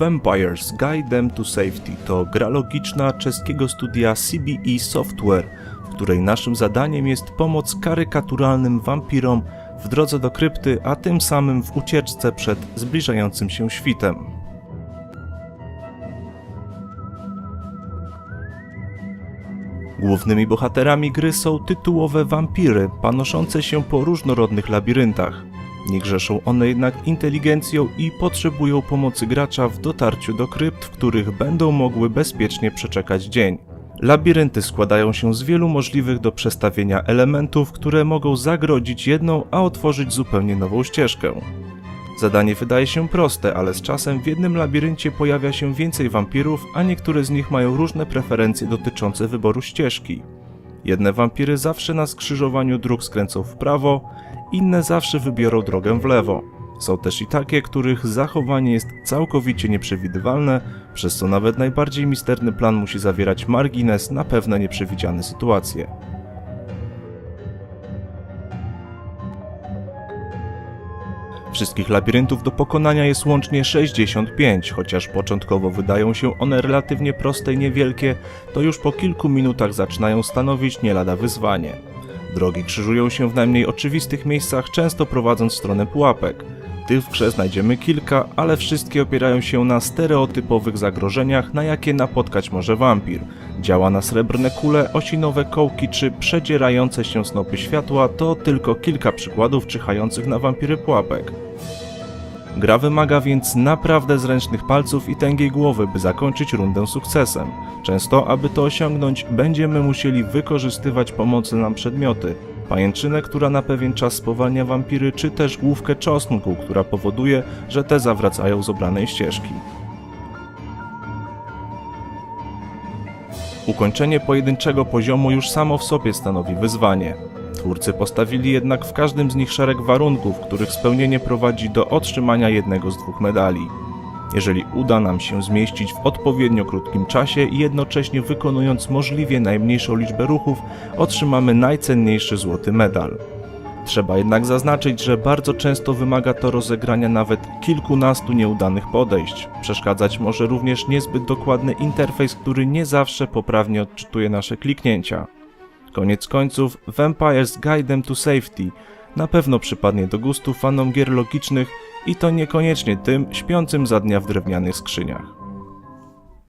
Vampires Guide Them to Safety to gra logiczna czeskiego studia CBE Software, w której naszym zadaniem jest pomoc karykaturalnym wampirom w drodze do krypty, a tym samym w ucieczce przed zbliżającym się świtem. Głównymi bohaterami gry są tytułowe wampiry, panoszące się po różnorodnych labiryntach. Nie grzeszą one jednak inteligencją i potrzebują pomocy gracza w dotarciu do krypt, w których będą mogły bezpiecznie przeczekać dzień. Labirynty składają się z wielu możliwych do przestawienia elementów, które mogą zagrodzić jedną, a otworzyć zupełnie nową ścieżkę. Zadanie wydaje się proste, ale z czasem w jednym labiryncie pojawia się więcej wampirów, a niektóre z nich mają różne preferencje dotyczące wyboru ścieżki. Jedne wampiry zawsze na skrzyżowaniu dróg skręcą w prawo, inne zawsze wybiorą drogę w lewo. Są też i takie, których zachowanie jest całkowicie nieprzewidywalne, przez co nawet najbardziej misterny plan musi zawierać margines na pewne nieprzewidziane sytuacje. Wszystkich labiryntów do pokonania jest łącznie 65, chociaż początkowo wydają się one relatywnie proste i niewielkie, to już po kilku minutach zaczynają stanowić nie lada wyzwanie. Drogi krzyżują się w najmniej oczywistych miejscach, często prowadząc w stronę pułapek. Tych w grze znajdziemy kilka, ale wszystkie opierają się na stereotypowych zagrożeniach, na jakie napotkać może wampir. Działa na srebrne kule, osinowe kołki czy przedzierające się snopy światła to tylko kilka przykładów czyhających na wampiry pułapek. Gra wymaga więc naprawdę zręcznych palców i tęgiej głowy, by zakończyć rundę sukcesem. Często, aby to osiągnąć, będziemy musieli wykorzystywać pomocne nam przedmioty. Pajęczynę, która na pewien czas spowalnia wampiry, czy też główkę czosnku, która powoduje, że te zawracają z obranej ścieżki. Ukończenie pojedynczego poziomu już samo w sobie stanowi wyzwanie. Twórcy postawili jednak w każdym z nich szereg warunków, których spełnienie prowadzi do otrzymania jednego z dwóch medali. Jeżeli uda nam się zmieścić w odpowiednio krótkim czasie i jednocześnie wykonując możliwie najmniejszą liczbę ruchów, otrzymamy najcenniejszy złoty medal. Trzeba jednak zaznaczyć, że bardzo często wymaga to rozegrania nawet kilkunastu nieudanych podejść. Przeszkadzać może również niezbyt dokładny interfejs, który nie zawsze poprawnie odczytuje nasze kliknięcia. Koniec końców, Vampires Guide Them to Safety na pewno przypadnie do gustu fanom gier logicznych i to niekoniecznie tym śpiącym za dnia w drewnianych skrzyniach.